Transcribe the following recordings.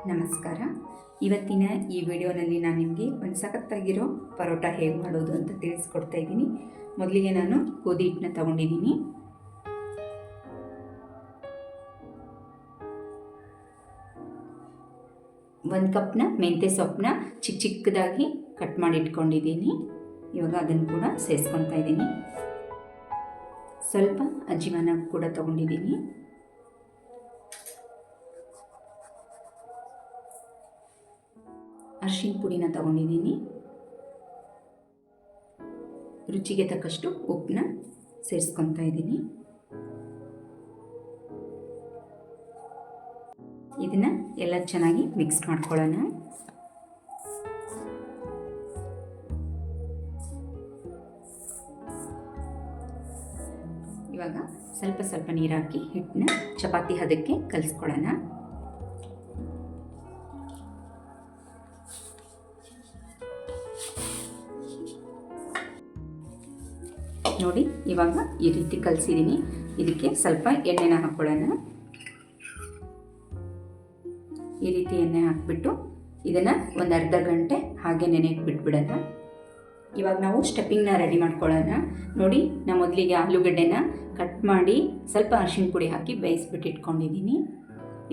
ನಮಸ್ಕಾರ. ಇವತ್ತಿನ ಈ ವಿಡಿಯೋನಲ್ಲಿ ನಾನು ನಿಮಗೆ ಒಂದು ಸಖತ್ತಾಗಿರೋ ಪರೋಟ ಹೇಗೆ ಮಾಡೋದು ಅಂತ ತಿಳಿಸ್ಕೊಡ್ತಾ ಇದ್ದೀನಿ. ಮೊದಲಿಗೆ ನಾನು ಗೋಧಿ ಹಿಟ್ಟನ್ನ ತಗೊಂಡಿದ್ದೀನಿ. ಒಂದು ಕಪ್ನ ಮೆಂತ್ಯ ಸೊಪ್ಪನ್ನ ಚಿಕ್ಕ ಚಿಕ್ಕದಾಗಿ ಕಟ್ ಮಾಡಿ ಇಟ್ಕೊಂಡಿದ್ದೀನಿ. ಇವಾಗ ಅದನ್ನು ಕೂಡ ಸೇರಿಸ್ಕೊತಾ ಇದ್ದೀನಿ. ಸ್ವಲ್ಪ ಅಜ್ಜಿವನ ಕೂಡ ತಗೊಂಡಿದ್ದೀನಿ. ಅರ್ಶಿನ ಪುಡಿನ ತಗೊಂಡಿದ್ದೀನಿ. ರುಚಿಗೆ ತಕ್ಕಷ್ಟು ಉಪ್ಪನ್ನ ಸೇರಿಸ್ಕೊತಾ ಇದ್ದೀನಿ. ಇದನ್ನು ಎಲ್ಲ ಚೆನ್ನಾಗಿ ಮಿಕ್ಸ್ ಮಾಡ್ಕೊಳ್ಳೋಣ. ಇವಾಗ ಸ್ವಲ್ಪ ಸ್ವಲ್ಪ ನೀರಾಕಿ ಹಿಟ್ಟನ್ನ ಚಪಾತಿ ಹದಕ್ಕೆ ಕಲಿಸ್ಕೊಳ್ಳೋಣ. ನೋಡಿ, ಇವಾಗ ಈ ರೀತಿ ಕಲಿಸಿದ್ದೀನಿ ಇದಕ್ಕೆ ಸ್ವಲ್ಪ ಎಣ್ಣೆನ ಹಾಕ್ಕೊಳ್ಳೋಣ ಈ ರೀತಿ ಎಣ್ಣೆ ಹಾಕ್ಬಿಟ್ಟು ಇದನ್ನು ಒಂದು ಅರ್ಧ ಗಂಟೆ ಹಾಗೆ ನೆನೆಗೆ ಬಿಟ್ಬಿಡೋಣ. ಇವಾಗ ನಾವು ಸ್ಟಫಿಂಗ್ನ ರೆಡಿ ಮಾಡ್ಕೊಳ್ಳೋಣ. ನೋಡಿ ನಾನು ಮೊದಲಿಗೆ ಆಲೂಗಡ್ಡೆನ ಕಟ್ ಮಾಡಿ ಸ್ವಲ್ಪ ಅರಿಶಿಣ ಪುಡಿ ಹಾಕಿ ಬೇಯಿಸ್ಬಿಟ್ಟು ಇಟ್ಕೊಂಡಿದ್ದೀನಿ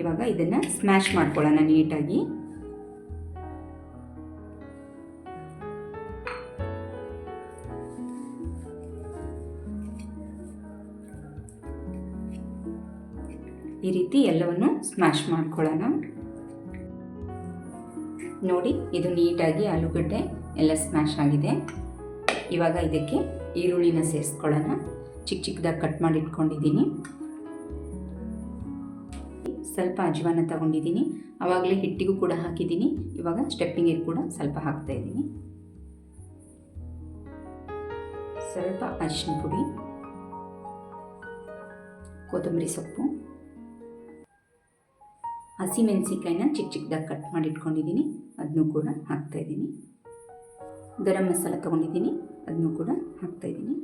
ಇವಾಗ ಇದನ್ನು ಸ್ಮ್ಯಾಶ್ ಮಾಡ್ಕೊಳ್ಳೋಣ ನೀಟಾಗಿ. ಈ ರೀತಿ ಎಲ್ಲವನ್ನು ಸ್ಮ್ಯಾಶ್ ಮಾಡ್ಕೊಳ್ಳೋಣ. ನೋಡಿ, ಇದು ನೀಟಾಗಿ ಆಲೂಗಡ್ಡೆ ಎಲ್ಲ ಸ್ಮ್ಯಾಶ್ ಆಗಿದೆ. ಇವಾಗ ಇದಕ್ಕೆ ಈರುಳ್ಳಿನ ಸೇರಿಸ್ಕೊಳ್ಳೋಣ. ಚಿಕ್ಕ ಚಿಕ್ಕದಾಗಿ ಕಟ್ ಮಾಡಿ ಇಟ್ಕೊಂಡಿದ್ದೀನಿ ಸ್ವಲ್ಪ ಅಜ್ವಾನ ತಗೊಂಡಿದ್ದೀನಿ. ಆವಾಗಲೇ ಹಿಟ್ಟಿಗೂ ಕೂಡ ಹಾಕಿದ್ದೀನಿ. ಇವಾಗ ಸ್ಟೆಪ್ಪಿಂಗಿಗೆ ಕೂಡ ಸ್ವಲ್ಪ ಹಾಕ್ತಾ ಇದ್ದೀನಿ. ಸ್ವಲ್ಪ ಅರಿಶಿನ ಪುಡಿ, ಕೊತ್ತಂಬರಿ ಸೊಪ್ಪು. ಹಸಿಮೆಣಸಿಕಾಯಿನ ಚಿಕ್ಕ ಚಿಕ್ಕದಾಗಿ ಕಟ್ ಮಾಡಿ ಇಟ್ಕೊಂಡಿದ್ದೀನಿ ಅದನ್ನು ಕೂಡ ಹಾಕ್ತಾಯಿದ್ದೀನಿ ಗರಂ ಮಸಾಲ ತೊಗೊಂಡಿದ್ದೀನಿ. ಅದನ್ನು ಕೂಡ ಹಾಕ್ತಾಯಿದ್ದೀನಿ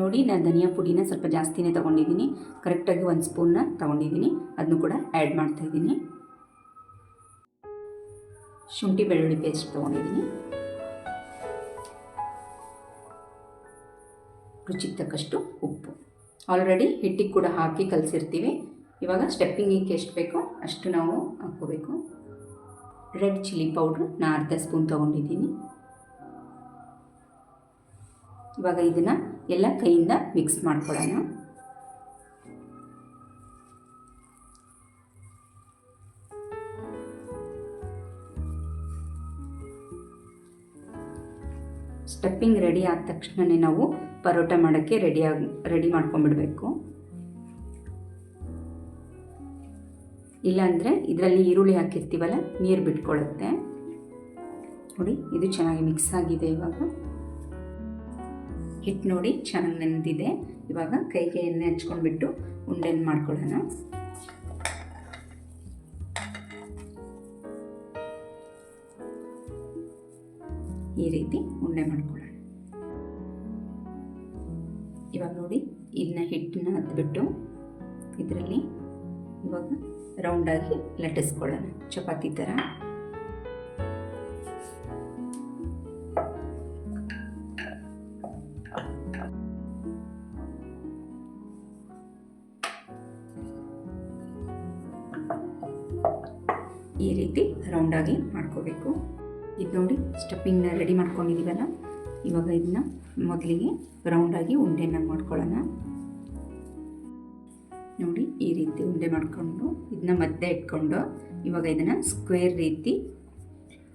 ನೋಡಿ ನಾನು ಧನಿಯಾ ಪುಡಿನ ಸ್ವಲ್ಪ ಜಾಸ್ತಿನೇ ತೊಗೊಂಡಿದ್ದೀನಿ. ಕರೆಕ್ಟಾಗಿ ಒಂದು ಸ್ಪೂನ್ನ ತೊಗೊಂಡಿದ್ದೀನಿ. ಅದನ್ನು ಕೂಡ ಆ್ಯಡ್ ಮಾಡ್ತಾಯಿದ್ದೀನಿ ಶುಂಠಿ ಬೆಳ್ಳುಳ್ಳಿ ಪೇಸ್ಟ್ ತೊಗೊಂಡಿದ್ದೀನಿ. ರುಚಿಗೆ ತಕ್ಕಷ್ಟು ಉಪ್ಪು. ಆಲ್ರೆಡಿ ಹಿಟ್ಟಿಗೆ ಕೂಡ ಹಾಕಿ ಕಲಸಿರ್ತೀವಿ. ಇವಾಗ ಸ್ಟೆಪ್ಪಿಂಗಿಗೆ ಎಷ್ಟು ಬೇಕೋ ಅಷ್ಟು ನಾವು ಹಾಕ್ಕೋಬೇಕು. ರೆಡ್ ಚಿಲ್ಲಿ ಪೌಡ್ರು ನಾ ಅರ್ಧ ಸ್ಪೂನ್ ತೊಗೊಂಡಿದ್ದೀನಿ. ಇವಾಗ ಇದನ್ನು ಎಲ್ಲ ಕೈಯಿಂದ ಮಿಕ್ಸ್ ಮಾಡ್ಕೊಳ್ಳೋಣ. ಸ್ಟೆಪ್ಪಿಂಗ್ ರೆಡಿ ಆದ ತಕ್ಷಣವೇ ನಾವು ಪರೋಟ ಮಾಡೋಕ್ಕೆ ರೆಡಿಯಾಗಿ ರೆಡಿ ಮಾಡ್ಕೊಂಬಿಡ್ಬೇಕು ಇಲ್ಲಾಂದರೆ ಇದರಲ್ಲಿ ಈರುಳ್ಳಿ ಹಾಕಿರ್ತೀವಲ್ಲ, ನೀರು ಬಿಟ್ಕೊಳ್ಳುತ್ತೆ ನೋಡಿ, ಇದು ಚೆನ್ನಾಗಿ ಮಿಕ್ಸ್ ಆಗಿದೆ ಇವಾಗ. ಹಿಟ್ಟು ನೋಡಿ, ಚೆನ್ನಾಗಿ ನೆನೆದಿದೆ. ಇವಾಗ ಕೈಗೆ ಎಣ್ಣೆ ಹಚ್ಕೊಂಡ್ಬಿಟ್ಟು ಉಂಡೆನ ಮಾಡ್ಕೊಳ್ಳೋಣ. ಈ ರೀತಿ ಉಂಡೆ ಮಾಡ್ಕೊಳ್ಳೋಣ. ಇವಾಗ ನೋಡಿ, ಇದನ್ನ ಹಿಟ್ಟನ್ನ ಹತ್ಬಿಟ್ಟು ಇದರಲ್ಲಿ ಇವಾಗ ರೌಂಡಾಗಿ ಲಟ್ಟಿಸ್ಕೊಳ್ಳೋಣ. ಚಪಾತಿ ಥರ. ಈ ರೀತಿ ರೌಂಡಾಗಿ ಮಾಡ್ಕೋಬೇಕು. ಇದು ನೋಡಿ, ಸ್ಟಫಿಂಗ್ನ ರೆಡಿ ಮಾಡ್ಕೊಂಡಿದ್ದೀವಲ್ಲ ಇವಾಗ ಇದನ್ನ ಮೊದಲಿಗೆ ರೌಂಡಾಗಿ ಉಂಡೆನ ಮಾಡ್ಕೊಳ್ಳೋಣ. ನೋಡಿ ಈ ರೀತಿ ಉಂಡೆ ಮಾಡಿಕೊಂಡು ಇದನ್ನ ಮಧ್ಯೆ ಇಟ್ಕೊಂಡು ಇವಾಗ ಇದನ್ನು ಸ್ಕ್ವೇರ್ ರೀತಿ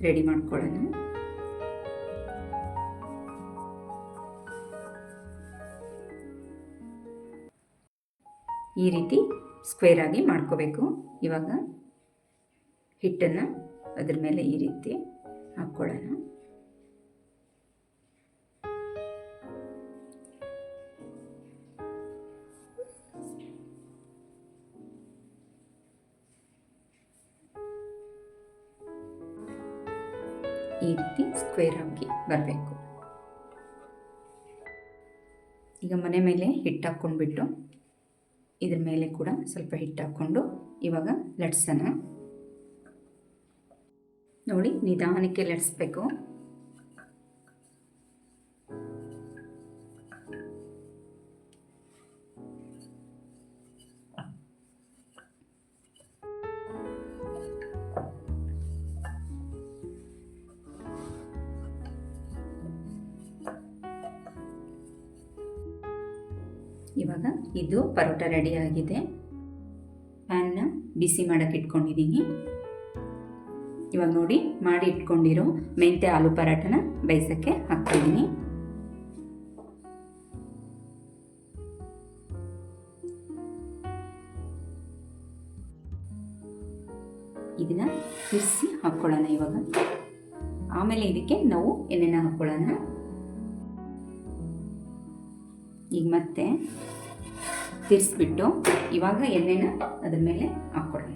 ರೆಡಿ ಮಾಡ್ಕೊಳ್ಳೋಣ. ಈ ರೀತಿ ಸ್ಕ್ವೇರ್ ಆಗಿ ಮಾಡ್ಕೋಬೇಕು. ಇವಾಗ ಹಿಟ್ಟನ್ನು ಅದ್ರ ಮೇಲೆ ಈ ರೀತಿ ಹಾಕ್ಕೊಳ್ಳೋಣ. ಈ ರೀತಿ ಸ್ಕ್ವೇರ್ ಆಗಿ ಬರಬೇಕು. ಈಗ ಮನೆ ಮೇಲೆ ಹಿಟ್ಟು ಹಾಕ್ಕೊಂಡ್ಬಿಟ್ಟು ಇದ್ರ ಮೇಲೆ ಕೂಡ ಸ್ವಲ್ಪ ಹಿಟ್ಟು ಹಾಕ್ಕೊಂಡು ಇವಾಗ ಲಟ್ಸೋಣ. ನೋಡಿ ನಿಧಾನಕ್ಕೆ ಲಟ್ಸ್ಬೇಕು. ಇವಾಗ ಇದು ಪರೋಟ ರೆಡಿ ಆಗಿದೆ. ಪ್ಯಾನ್ನ ಬಿಸಿ ಮಾಡೋಕ್ಕೆ ಇಟ್ಕೊಂಡಿದ್ದೀನಿ ಇವಾಗ ನೋಡಿ ಮಾಡಿ ಇಟ್ಕೊಂಡಿರೋ ಮೆಂತ್ಯ ಆಲೂ ಪರಾಟನ ಬೇಯಿಸೋಕ್ಕೆ ಹಾಕ್ತಿದ್ದೀನಿ ಇದನ್ನ ತಿರ್ಸಿ ಹಾಕ್ಕೊಳ್ಳೋಣ ಇವಾಗ. ಆಮೇಲೆ ಇದಕ್ಕೆ ನಾವು ಎಣ್ಣೆನ ಹಾಕ್ಕೊಳ್ಳೋಣ ಈಗ ಮತ್ತೆ ತಿರ್ಸ್ಬಿಟ್ಟು ಇವಾಗ ಎಣ್ಣೆನ ಅದ್ರ ಮೇಲೆ ಹಾಕ್ಕೊಳ್ಳೋಣ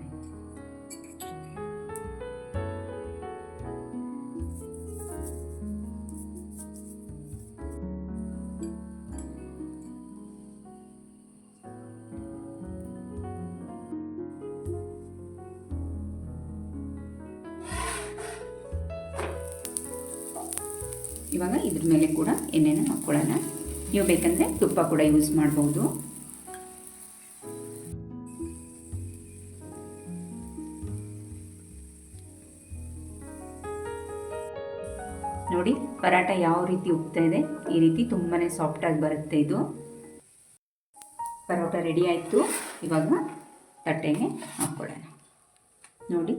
ಇವಾಗ ಇದ್ರ ಮೇಲೆ ಕೂಡ ಎಣ್ಣೆನ ಹಾಕ್ಕೊಳ್ಳೋಣ ನೀವು ಬೇಕಂದರೆ ತುಪ್ಪ ಕೂಡ ಯೂಸ್ ಮಾಡ್ಬೋದು. ನೋಡಿ ಪರಾಟ ಯಾವ ರೀತಿ ಉಗ್ತಾ ಇದೆ, ಈ ರೀತಿ ತುಂಬಾ ಸಾಫ್ಟಾಗಿ ಬರುತ್ತೆ ಇದು. ಪರೋಟ ರೆಡಿ ಆಯಿತು. ಇವಾಗ ತಟ್ಟೆಗೆ ಹಾಕ್ಕೊಳ್ಳೋಣ ನೋಡಿ